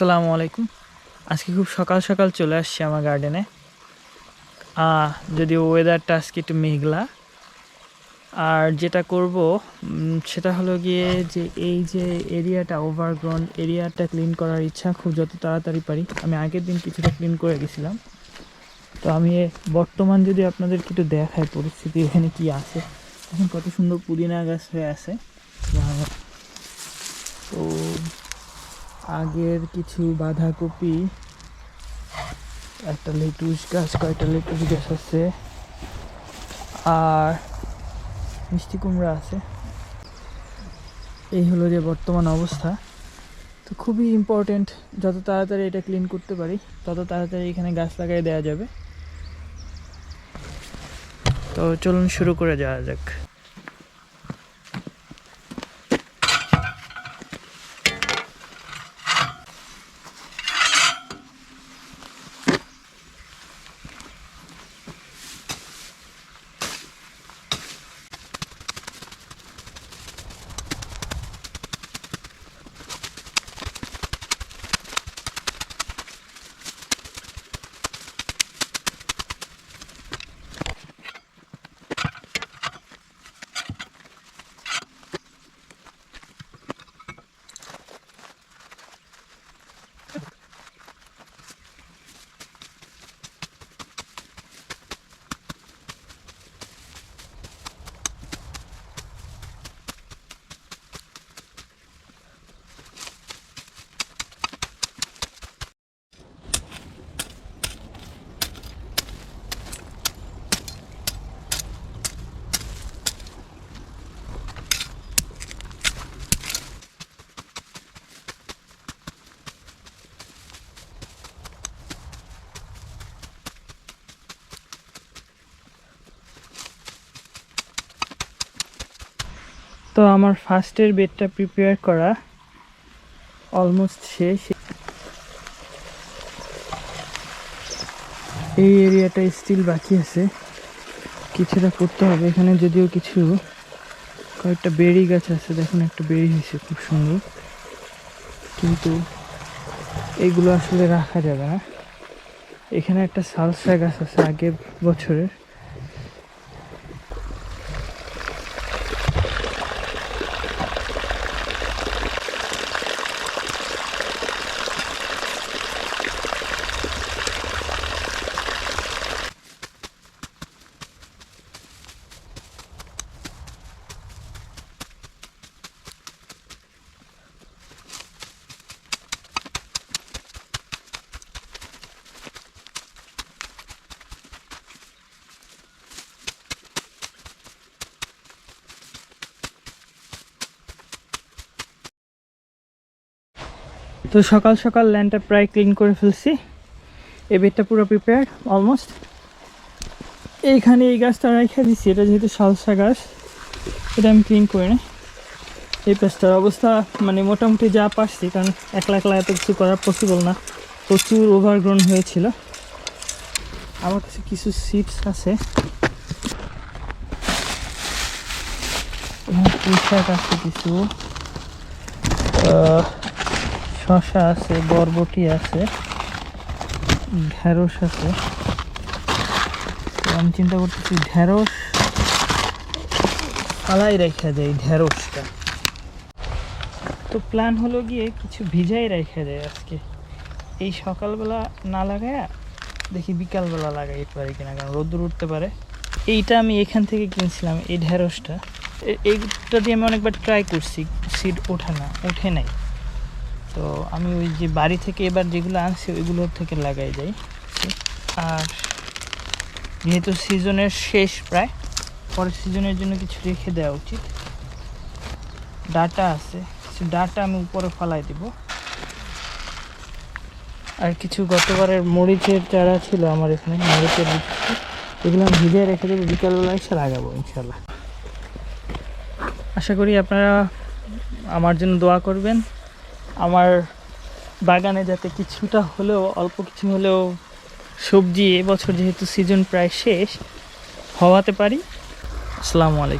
আসসালামু আলাইকুম। আজকে খুব সকাল সকাল চলে আসছি আমার গার্ডেনে যদিও ওয়েদারটা আজকে একটু মেঘলা। আর যেটা করব সেটা হলো গিয়ে যে এই যে এরিয়াটা ওভারগ্রাউন্ড এরিয়াটা ক্লিন করার ইচ্ছা, খুব যত তাড়াতাড়ি পারি। আমি আগের দিন কিছুটা ক্লিন করে গেছিলাম। তো আমি বর্তমান যদি আপনাদেরকে একটু দেখাই, পরিস্থিতি এখানে কি আছে। এখন কত সুন্দর পুদিনা গাছ হয়ে আছে আর তো আগের কিছু বাঁধাকপি, একটা লেটুস গাছ, কয়েকটা লেটুস গাছ আছে। আর মিষ্টি কুমড়া আছে। এই হলো যে বর্তমান অবস্থা। তো খুবই ইম্পর্টেন্ট যত তাড়াতাড়ি এটা ক্লিন করতে পারি, তত তাড়াতাড়ি এখানে গাছ লাগাই দেওয়া যাবে। তো চলুন শুরু করে যাওয়া যাক। তো আমার ফার্স্টের বেডটা প্রিপেয়ার করা অলমোস্ট শেষ। এই এরিয়াটা স্টিল বাকি আছে। কিছুটা করতে হবে। এখানে যদিও কিছু কয়েকটা বেরি গাছ আছে। দেখুন, একটা বেরি হয়েছে খুব সুন্দর। কিন্তু এইগুলো আসলে রাখা যাবে না। এখানে একটা সালসা গাছ আছে আগের বছরের। তো সকাল সকাল ল্যান্ডটা প্রায় ক্লিন করে ফেলছি। এই বেডটা পুরো প্রিপেয়ার অলমোস্ট এইখানে এই গাছটা রেখে দিচ্ছি এটা যেহেতু সালসা গাছ, এটা আমি ক্লিন করে নিই এই পেস্টার অবস্থা মানে মোটামুটি যা পারছি, কারণ একলা একলা এত কিছু করা পসিবল না। প্রচুর ওভারগ্রোন হয়েছিল। আমার কাছে কিছু সিডস আছে। আছে কিছু শশা আছে, বরবটি আছে, ঢেঁড়স আছে। আমি চিন্তা করতেছি, ঢেঁড়স ফালাই রেখে দেয় ঢেঁড়সটা। তো প্ল্যান হলো গিয়ে কিছু ভিজাই রেখে দেয় আজকে। এই সকালবেলা না লাগায়া দেখি বিকালবেলা লাগাই পারি কিনা, কারণ রোদ্দুর উঠতে পারে। এইটা আমি এখান থেকে কিনছিলাম, এই ঢেঁড়সটা। এইটা দিয়ে আমি অনেকবার ট্রাই করছি সিড ওঠে না ওঠে নাই। তো আমি ওই যে বাড়ি থেকে এবার যেগুলো আনছি ওইগুলোর থেকে লাগাই যাই। আর যেহেতু সিজনের শেষ প্রায়, পরের সিজনের জন্য কিছু রেখে দেওয়া উচিত। ডাটা আছে, কিছু ডাটা আমি উপরে ফলাই দিব। আর কিছু গতবারের মরিচের চারা ছিল আমার এখানে, মরিচের এগুলো আমি ভিজিয়ে রেখে দেবো, বিকালবেলা এসে লাগাবো ইনশাল্লাহ আশা করি আপনারা আমার জন্য দোয়া করবেন। আমার বাগানে যাতে কিছুটা হলেও, অল্প কিছু হলেও সবজি এবছর যেহেতু সিজন প্রায় শেষ, হওয়াতে পারি। আসসালামু আলাইকুম।